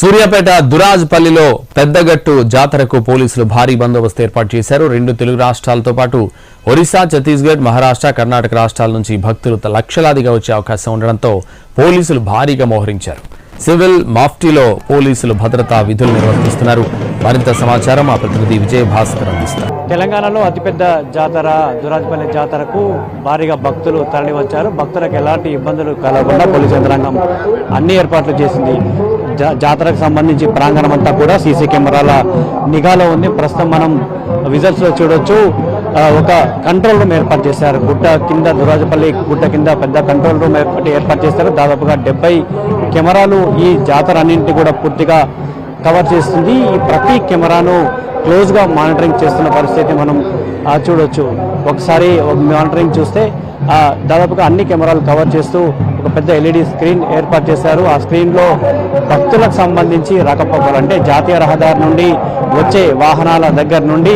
సూర్యాపేట దురాజ్పల్లిలో పెద్దగట్టు జాతరకు పోలీసులు భారీ బందోబస్తు ఏర్పాటు చేశారు. రెండు తెలుగు రాష్ట్రాలతో పాటు ఒరిస్సా ఛత్తీస్గఢ్ మహారాష్ట్ర కర్ణాటక రాష్ట్రాల నుంచి భక్తులు లక్షలాదిగా వచ్చే అవకాశం ఉండడంతో పోలీసులు భారీగా మోహరించారు. సివిల్ మాఫ్టీలో పోలీసులు భద్రతా విధులు నిర్వర్తిస్తున్నారు. మరింత సమాచారం మా ప్రతినిధి విజయ భాస్కర్ అందిస్తారు. తెలంగాణలో అతిపెద్ద జాతర దురాజపల్లి జాతరకు భారీగా భక్తులు తరలి వచ్చారు భక్తులకు ఎలాంటి ఇబ్బందులు కలగకుండా పోలీసు యంత్రాంగం అన్ని ఏర్పాట్లు చేసింది. జాతరకు సంబంధించి ప్రాంగణం అంతా కూడా సీసీ కెమెరాల నిఘాలో ఉంది. ప్రస్తుతం మనం విజువల్స్లో చూడొచ్చు. ఒక కంట్రోల్ రూమ్ ఏర్పాటు చేశారు. గుట్ట కింద దురాజపల్లి గుట్ట కింద పెద్ద కంట్రోల్ రూమ్ ఏర్పాటు ఏర్పాటు చేశారు. దాదాపుగా డెబ్బై కెమెరాలు ఈ జాతర అన్నింటినీ కూడా పూర్తిగా కవర్ చేస్తుంది. ఈ ప్రతి కెమెరాను క్లోజ్గా మానిటరింగ్ చేస్తున్న పరిస్థితి మనం చూడొచ్చు. ఒకసారి మానిటరింగ్ చూస్తే దాదాపుగా అన్ని కెమెరాలు కవర్ చేస్తూ ఒక పెద్ద ఎల్ఈడి స్క్రీన్ ఏర్పాటు చేశారు. ఆ స్క్రీన్లో భక్తులకు సంబంధించి రాకపోకలు అంటే జాతీయ రహదారి నుండి వచ్చే వాహనాల దగ్గర నుండి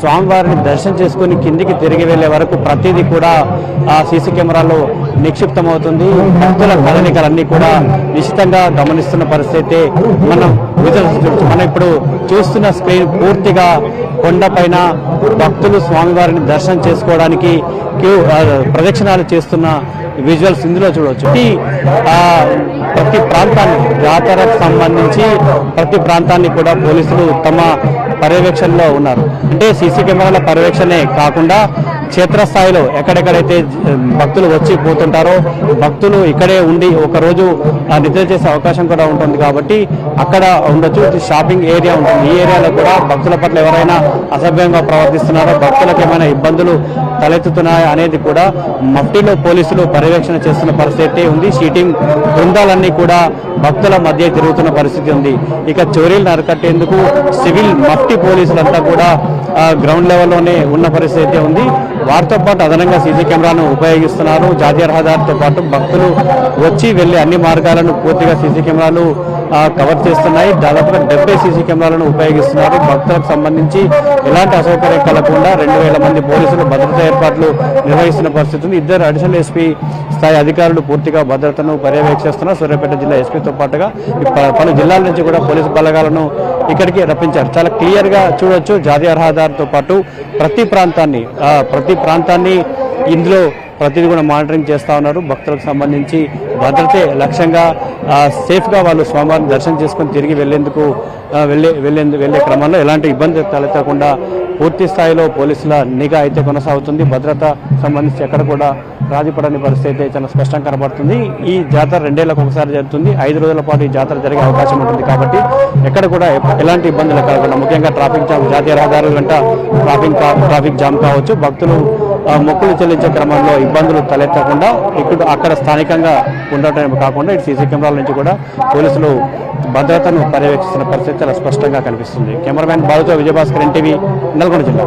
స్వామివారిని దర్శనం చేసుకుని కిందికి తిరిగి వెళ్ళే వరకు ప్రతిదీ కూడా ఆ సీసీ కెమెరాలో నిక్షిప్తమవుతుంది. భక్తుల కదలికలన్నీ కూడా నిశ్చితంగా గమనిస్తున్న పరిస్థితి. మనం విజువల్స్ మనం ఇప్పుడు చూస్తున్న స్క్రీన్ పూర్తిగా కొండపైన భక్తులు స్వామివారిని దర్శనం చేసుకోవడానికి క్యూ ప్రదక్షిణాలు చేస్తున్న విజువల్స్ ఇందులో చూడవచ్చు. ఆ, ప్రతి ప్రాంతాన్ని జాతరకు సంబంధించి ప్రతి ప్రాంతాన్ని కూడా పోలీసులు తమ పర్యవేక్షణలో ఉన్నారు. అంటే సీసీ కెమెరాల పర్యవేక్షణే కాకుండా క్షేత్రస్థాయిలో ఎక్కడెక్కడైతే భక్తులు వచ్చి పోతుంటారో భక్తులు ఇక్కడే ఉండి ఒకరోజు నిద్ర చేసే అవకాశం కూడా ఉంటుంది కాబట్టి అక్కడ ఉండొచ్చు. షాపింగ్ ఏరియా ఉంటుంది. ఈ ఏరియాలో కూడా భక్తుల పట్ల ఎవరైనా అసభ్యంగా ప్రవర్తిస్తున్నారో భక్తులకు ఏమైనా ఇబ్బందులు తలెత్తుతున్నాయా అనేది కూడా మఫ్టీలో పోలీసులు పర్యవేక్షణ చేస్తున్న పరిస్థితి ఉంది. షీటింగ్ బృందాలన్నీ కూడా భక్తుల మధ్య తిరుగుతున్న పరిస్థితి ఉంది. ఇక చోరీలు అరికట్టేందుకు సివిల్ మఫ్టీ పోలీసులంతా కూడా గ్రౌండ్ లెవెల్లోనే ఉన్న పరిస్థితి ఉంది. వారితో పాటు అదనంగా సీసీ కెమెరాను ఉపయోగిస్తున్నారు. జాతీయ రహదారితో పాటు భక్తులు వచ్చి వెళ్ళే అన్ని మార్గాలను పూర్తిగా సీసీ కెమెరాలు కవర్ చేస్తున్నాయి. దాదాపుగా డెబ్బై సీసీ కెమెరాలను ఉపయోగిస్తున్నారు. భక్తులకు సంబంధించి ఎలాంటి అసౌకర్యం కలగకుండా రెండు వేల మంది పోలీసులు భద్రతా ఏర్పాట్లు నిర్వహిస్తున్న పరిస్థితి ఉంది. ఇద్దరు అడిషనల్ ఎస్పీ స్థాయి అధికారులు పూర్తిగా భద్రతను పర్యవేక్షిస్తున్నారు. సూర్యాపేట జిల్లా ఎస్పీతో పాటుగా పలు జిల్లాల నుంచి కూడా పోలీసు బలగాలను ఇక్కడికి రప్పించారు. చాలా క్లియర్గా చూడొచ్చు. జాతీయ రహదారితో పాటు ప్రతి ప్రాంతాన్ని ప్రతి ప్రాంతాన్ని ఇందులో ప్రతిదీ కూడా మానిటరింగ్ చేస్తా ఉన్నారు. భక్తులకు సంబంధించి భద్రతే లక్ష్యంగా సేఫ్గా వాళ్ళు స్వామివారిని దర్శనం చేసుకొని తిరిగి వెళ్ళేందుకు వెళ్ళే వెళ్ళేందుకు వెళ్ళే క్రమంలో ఎలాంటి ఇబ్బంది తలెత్తకుండా పూర్తి స్థాయిలో పోలీసుల నిఘా అయితే కొనసాగుతుంది. భద్రత సంబంధించి ఎక్కడ కూడా రాజీపడని పరిస్థితి అయితే చాలా స్పష్టం కనబడుతుంది. ఈ జాతర రెండేళ్ళకు ఒకసారి జరుగుతుంది. ఐదు రోజుల పాటు ఈ జాతర జరిగే అవకాశం ఉంటుంది కాబట్టి ఎక్కడ కూడా ఎలాంటి ఇబ్బందులు కలగకుండా ముఖ్యంగా ట్రాఫిక్ జామ్ జాతీయ రహదారుల వెంట ట్రాఫిక్ ట్రాఫిక్ జామ్ కావచ్చు. భక్తులు మొక్కులు చెల్లించే క్రమంలో ఇబ్బందులు తలెత్తకుండా ఇక్కడ అక్కడ స్థానికంగా ఉండటమే కాకుండా ఇటు సీసీ కెమెరాల నుంచి కూడా పోలీసులు భద్రతను పర్యవేక్షిస్తున్న పరిస్థితి చాలా స్పష్టంగా కనిపిస్తుంది. కెమెరామ్యాన్ బాలుతో విజయభాస్కర్ ఎన్టీవీ నల్గొండ జిల్లా.